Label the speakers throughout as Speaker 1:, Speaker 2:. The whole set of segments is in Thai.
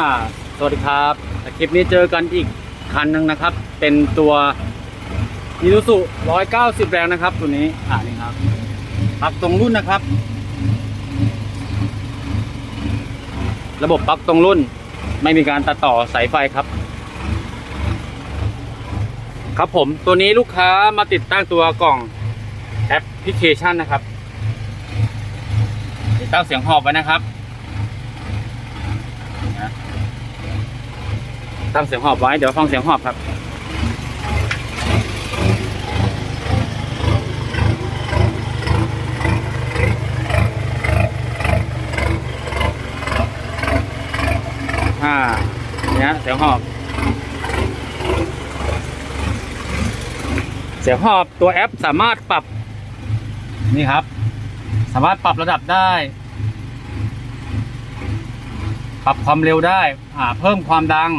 Speaker 1: อ่าสวัสดีครับคลิปนี้เจอกันอีกคันหนึ่งนะครับ เป็นตัวมิ u สุ190 แรงนะครับ ตัวนี้อ่านี่ครับปลั๊กตรงรุ่นนะครับ ระบบปลั๊กตรงรุ่น ไม่มีการตัดต่อสายไฟครับ ครับผมตัวนี้ลูกค้ามาติดตั้งตัวกล่องแอปพลิเคชันนะครับติดตั้งเสียงหอบไว้นะครับนะ ตั้งเสียงหอบไว้ เดี๋ยวฟังเสียงหอบครับอ่าเนี่ยเสียงหอบ เสียงหอบตัวแอปสามารถปรับ นี่ครับ สามารถปรับระดับได้ ปรับความเร็วได้ อ่า เพิ่มความดัง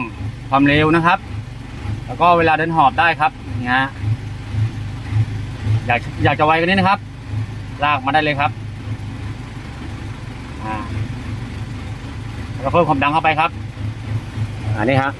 Speaker 1: ความเร็วนะครับ แล้วก็เวลาเดินหอบได้ครับนี่ฮะอยากอยากจะไวกันนี้นะครับ ลากมาได้เลยครับแล้วก็เพิ่มความดังเข้าไปครับ อันนี้ฮะ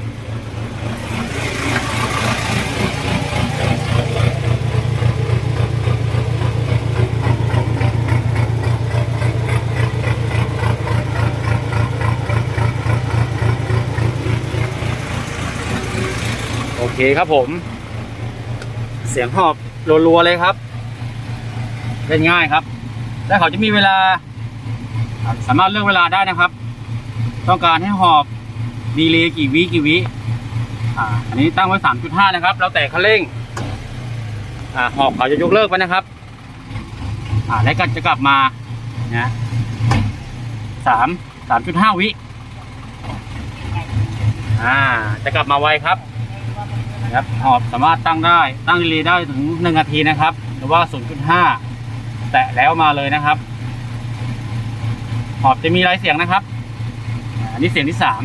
Speaker 1: เคครับผม เสียงหอบรัวๆเลยครับเล่นง่ายครับ และเขาจะมีเวลา สามารถเลือกเวลาได้นะครับ ต้องการให้หอบดีเลย์กี่วิกี่วิอ่าอันนี้ตั้งไว้สามจุดห้านะครับ แล้วแต่คันเร่งอ่าหอบเขาจะยกเลิกไปนะครับ อ่าและก็จะกลับมานะสามสามจุดห้าวิอ่าจะกลับมาไวครับ นะครับหอบสามารถตั้งได้ตั้งดีเลย์ได้ถึงหนึ่งนาทีนะครับ หรือว่า 0.5 แตะแล้วมาเลยนะครับ หอบจะมีลายเสียงนะครับอันนี้เสียงที่สาม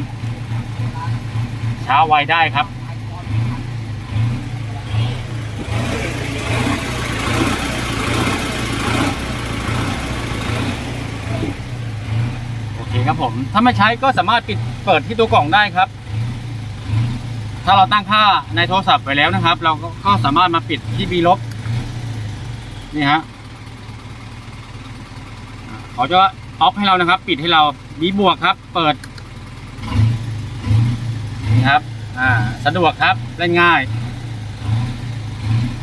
Speaker 1: ช้าไวได้ครับโอเคครับผมถ้าไม่ใช้ก็สามารถปิดเปิดที่ตัวกล่องได้ครับ ถ้าเราตั้งค่าในโทรศัพท์ไปแล้วนะครับ เราก็สามารถมาปิดที่บีลบนี่ฮะเขาจะออฟให้เรานะครับ ปิดให้เราบีบวกครับ เปิดนี่ครับอ่าสะดวกครับเล่นง่าย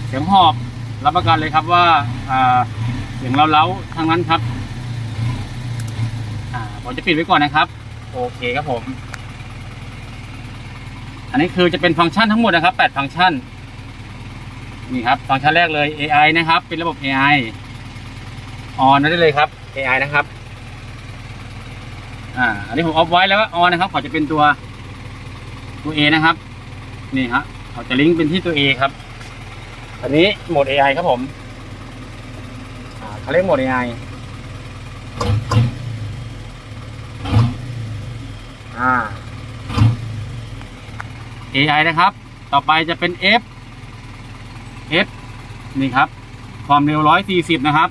Speaker 1: เสียงหอบรับประกันเลยครับว่าอ่าเสียงเราเล้าทั้งนั้นครับอ่าผมจะปิดไว้ก่อนนะครับ โอเคครับผม อันนี้คือจะเป็นฟังก์ชันทั้งหมดนะครับ8ฟังก์ชันนี่ครับฟังก์ชันแรกเลย AI นะครับ เป็นระบบ AI ออนได้เลยครับ AI นะครับอ่าอันนี้ผมออฟไว้แล้วว่าออนนะครับเขาจะเป็นตัวตัว A นะครับ นี่ฮะเขาจะลิงก์เป็นที่ตัว A ครับ อันนี้โหมด AI ครับผมอ่าเขาเรียกโหมด AI อ่า AI นะครับ ต่อไปจะเป็น F F นี่ครับ ความเร็ว 140 นะครับ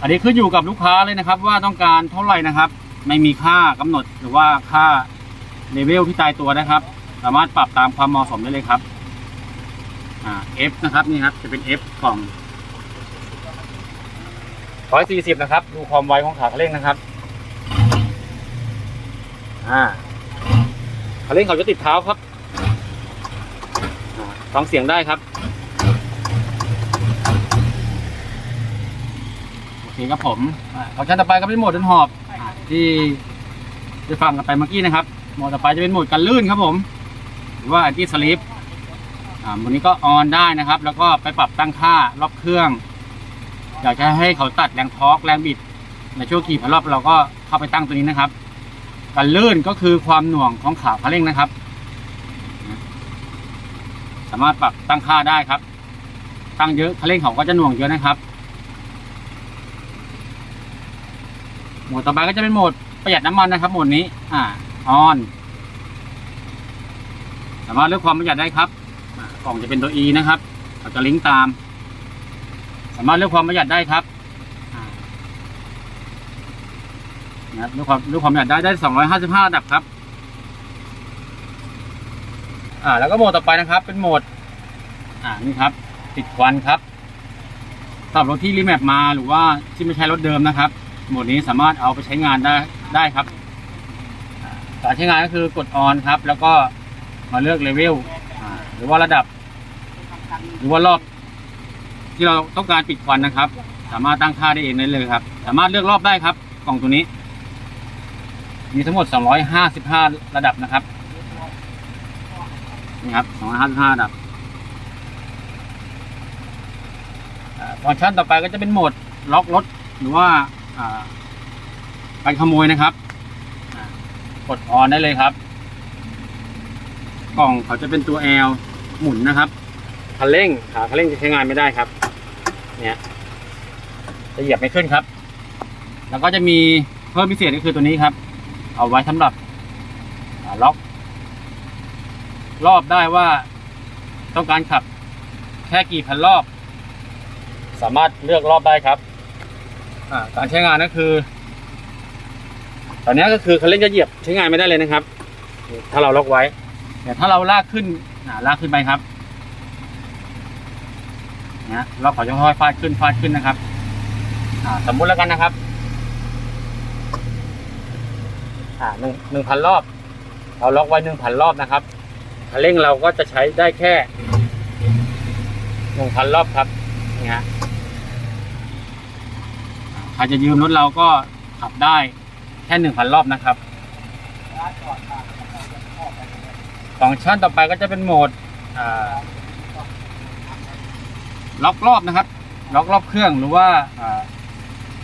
Speaker 1: อันนี้ขึ้นอยู่กับลูกค้าเลยนะครับ ว่าต้องการเท่าไหร่นะครับ ไม่มีค่ากำหนดหรือว่าค่าเลเวลที่ตายตัวนะครับ สามารถปรับตามความเหมาะสมได้เลยครับอ่า F นะครับนี่ครับจะเป็น F ของ140 นะครับ ดูความไวของขาเร่งนะครับอ่าคันเร่งเขาจะติดเท้าครับ ฟังเสียงได้ครับโอเคครับผมอ่าฟังก์ชันต่อไปก็เป็นโหมดเดินหอบที่ได้ฟังกันไปเมื่อกี้นะครับโหมดต่อไปจะเป็นโหมดกันลื่นครับผม หรือว่าอันที่สลิปอ่าโมนี้ก็ออนได้นะครับ แล้วก็ไปปรับตั้งค่ารอบเครื่อง อยากจะให้เขาตัดแรงทอร์กแรงบิด ในช่วงขี่พันรอบเราก็เข้าไปตั้งตัวนี้นะครับ กันลื่นก็คือความหน่วงของขาคันเร่งนะครับามารถปรับตั้งค่าได้ครับ ตั้งเยอะคันเร่งเขาก็จะหน่วงเยอะนะครับโหมดต่อไปก็จะเป็นโหมดประหยัดน้ำมันนะครับโหมดนี้ อ่าออนสามารถเลือกความประหยัดได้ครับกล่องจะเป็นตัว E นะครับเราจะลิงก์ตาม สามารถเลือกความประหยัดได้ครับนะครับเลือกความเลือกความประหยัดได้ได้ 255ระดับครับ อ่าแล้วก็โหมดต่อไปนะครับ เป็นโหมด อ่านี่ครับ ติดควันครับสำหรับรถที่รีแมปมาหรือว่าที่ไม่ใช่รถเดิมนะครับ โหมดนี้สามารถเอาไปใช้งานได้ได้ครับการใช้งานก็คือกดออนครับ แล้วก็มาเลือกเลเวลหรือว่าระดับ หรือว่ารอบ ที่เราต้องการปิดควันนะครับ สามารถตั้งค่าได้เองได้เลยครับ สามารถเลือกรอบได้ครับ กล่องตัวนี้ มีทั้งหมด 255 ระดับนะครับ นี่ครับ255ระดับฟังก์ชันต่อไปก็จะเป็นโหมดล็อกรถหรือว่าการขโมยนะครับกดออนได้เลยครับ กล่องเขาจะเป็นตัว L หมุนนะครับคันเร่งขาคันเร่งจะใช้งานไม่ได้ครับเนี่ยจะเหยียบไม่ขึ้นครับ แล้วก็จะมีเพิ่มพิเศษก็คือตัวนี้ครับ เอาไว้สำหรับล็อก รอบได้ว่า ต้องการขับ แค่กี่พันรอบ สามารถเลือกรอบได้ครับอ่าการใช้งานก็คือ ตอนนี้ก็คือคันเร่งจะเหยียบใช้งานไม่ได้เลยนะครับ ถ้าเราล็อกไว้แต่ถ้าเราลากขึ้นลากขึ้นไปครับนะเราขอจะค่อยฟาดขึ้นฟาดขึ้นนะครับสมมุติแล้วกันนะครับหนึ่งหนึ่งพันรอบ เราล็อกไว้หนึ่งพันรอบนะครับ คันเร่งเราก็จะใช้ได้แค่หนึ่งพันรอบครับนี่ฮะใครจะยืมรถเราก็ขับได้แค่หนึ่งพันรอบนะครับ ฟังก์ชันต่อไปก็จะเป็นโหมดล็อกรอบนะครับ ล็อกรอบเครื่องหรือว่าอ่า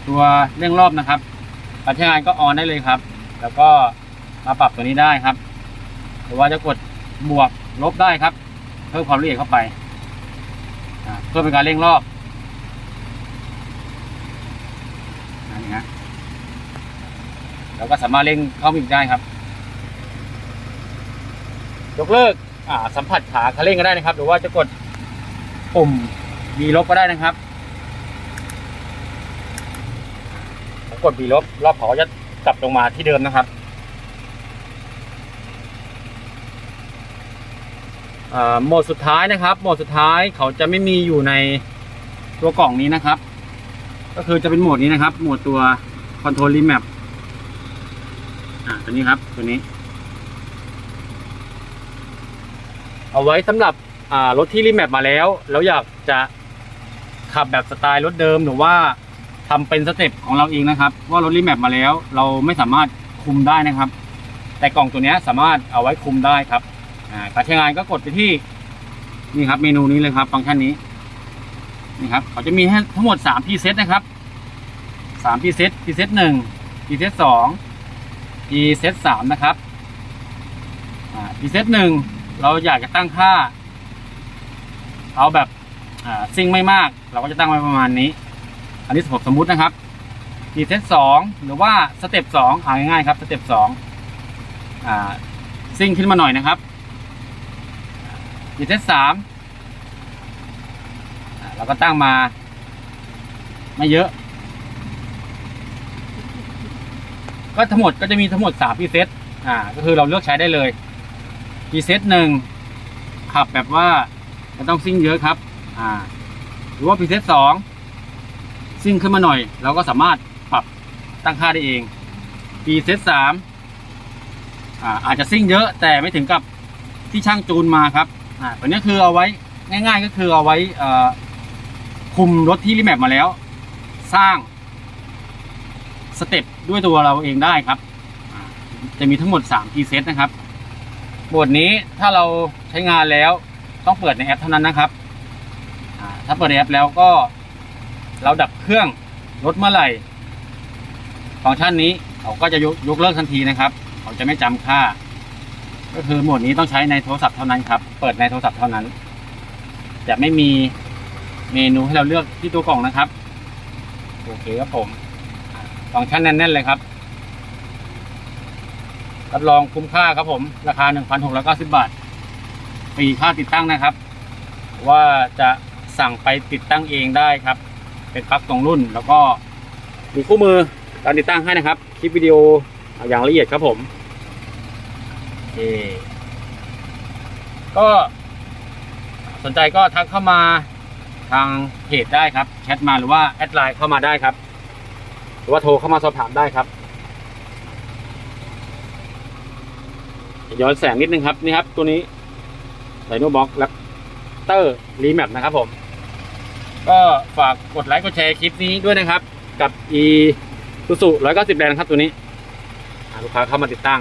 Speaker 1: ตัวเร่งรอบนะครับการใช้งานก็ออนได้เลยครับ แล้วก็มาปรับตัวนี้ได้ครับ หรือว่าจะกด บวกลบได้ครับ เพิ่มความละเอียดเข้าไปเพื่อเป็นการเร่งรอบอันนี้ฮะเราก็สามารถเร่งเข้ามาอีกได้ครับ ยกเลิกสัมผัสขาคันเร่งก็ได้นะครับ หรือว่าจะกดปุ่มบีลบก็ได้นะครับผมกดบีลบรอบเขาจะกลับลงมาที่เดิมนะครับอ่า โหมดสุดท้ายนะครับ โหมดสุดท้ายเขาจะไม่มีอยู่ในตัวกล่องนี้นะครับ ก็คือจะเป็นโหมดนี้นะครับ โหมดตัว Control Remap อ่าตัวนี้ครับตัวนี้ เอาไว้สำหรับรถที่รีแมปมาแล้ว แล้วอยากจะขับแบบสไตล์รถเดิมหรือว่าทำเป็นสเต็ปของเราเองนะครับ ว่ารถรีแมปมาแล้ว เราไม่สามารถคุมได้นะครับ แต่กล่องตัวนี้สามารถเอาไว้คุมได้ครับ อ่าการใช้งานก็กดไปที่ นี่ครับ เมนูนี้เลยครับ ฟังก์ชันนี้ นี่ครับ เขาจะมีให้ทั้งหมด3 p ีเซตนะครับ3 p ีเซต p ีเซตหนึ่ง p ีเซตสอง p ีเซตสามนะครับอ่า p ีเซตหนึ่งเราอยากจะตั้งค่า เอาแบบอ่าซิ่งไม่มาก เราก็จะตั้งไว้ประมาณนี้ อันนี้ผมสมมุตินะครับดีเซตสองหรือว่าสเต็ปสองเอาง่ายๆครับสเต็ปสองอ่าซิ่งขึ้นมาหน่อยนะครับ ดีเซตสามเราก็ตั้งมา ไม่เยอะ ก็ทั้งหมดก็จะมีทั้งหมดสามพีเซตอ่า ก็คือเราเลือกใช้ได้เลยพีเซตหนึ่งขับแบบว่าไม่ต้องซิ่งเยอะครับ อ่า หรือว่าพีเซตสองซิ่งขึ้นมาหน่อย เราก็สามารถปรับตั้งค่าได้เองพีเซตสามอ่าอาจจะซิ่งเยอะแต่ไม่ถึงกับที่ช่างจูนมาครับ อ่าตัวนี้คือเอาไว้ง่าย ๆ ก็คือเอาไว้คุมรถที่รีแมปมาแล้ว สร้างสเต็ปด้วยตัวเราเองได้ครับ จะมีทั้งหมด3 p ีเซตนะครับบทนี้ถ้าเราใช้งานแล้วต้องเปิดในแอปเท่านั้นนะครับ ถ้าเปิดในแอปแล้วก็ เราดับเครื่องรถเมื่อไหร่ ฟังก์ชันนี้เขาก็จะยกยกเลิกทันทีนะครับ เขาจะไม่จำค่า ก็คือโหมดนี้ต้องใช้ในโทรศัพท์เท่านั้นครับ เปิดในโทรศัพท์เท่านั้น จะไม่มีเมนูให้เราเลือกที่ตัวกล่องนะครับ โอเคครับผมอ่าฟังก์ชันแน่นๆเลยครับ รับรองคุ้มค่าครับผม ราคา 1,690 บาท ฟรีค่าติดตั้งนะครับ ว่าจะสั่งไปติดตั้งเองได้ครับ เป็นปลั๊กตรงรุ่น แล้วก็มีคู่มือการติดตั้งให้นะครับ คลิปวิดีโออย่างละเอียดครับผม เค ก็สนใจก็ทักเข้ามาทางเพจได้ครับ แชทมาหรือว่าแอดไลน์เข้ามาได้ครับ หรือว่าโทรเข้ามาสอบถามได้ครับ ย้อนแสงนิดนึงครับ นี่ครับ ตัวนี้ไดโนบ็อกแรปเตอร์รีแมปนะครับผม ก็ฝากกดไลค์กดแชร์คลิปนี้ด้วยนะครับ กับ e สุสุร้อยเก้าสิบแรงครับตัวนี้ลูกค้าเข้ามาติดตั้ง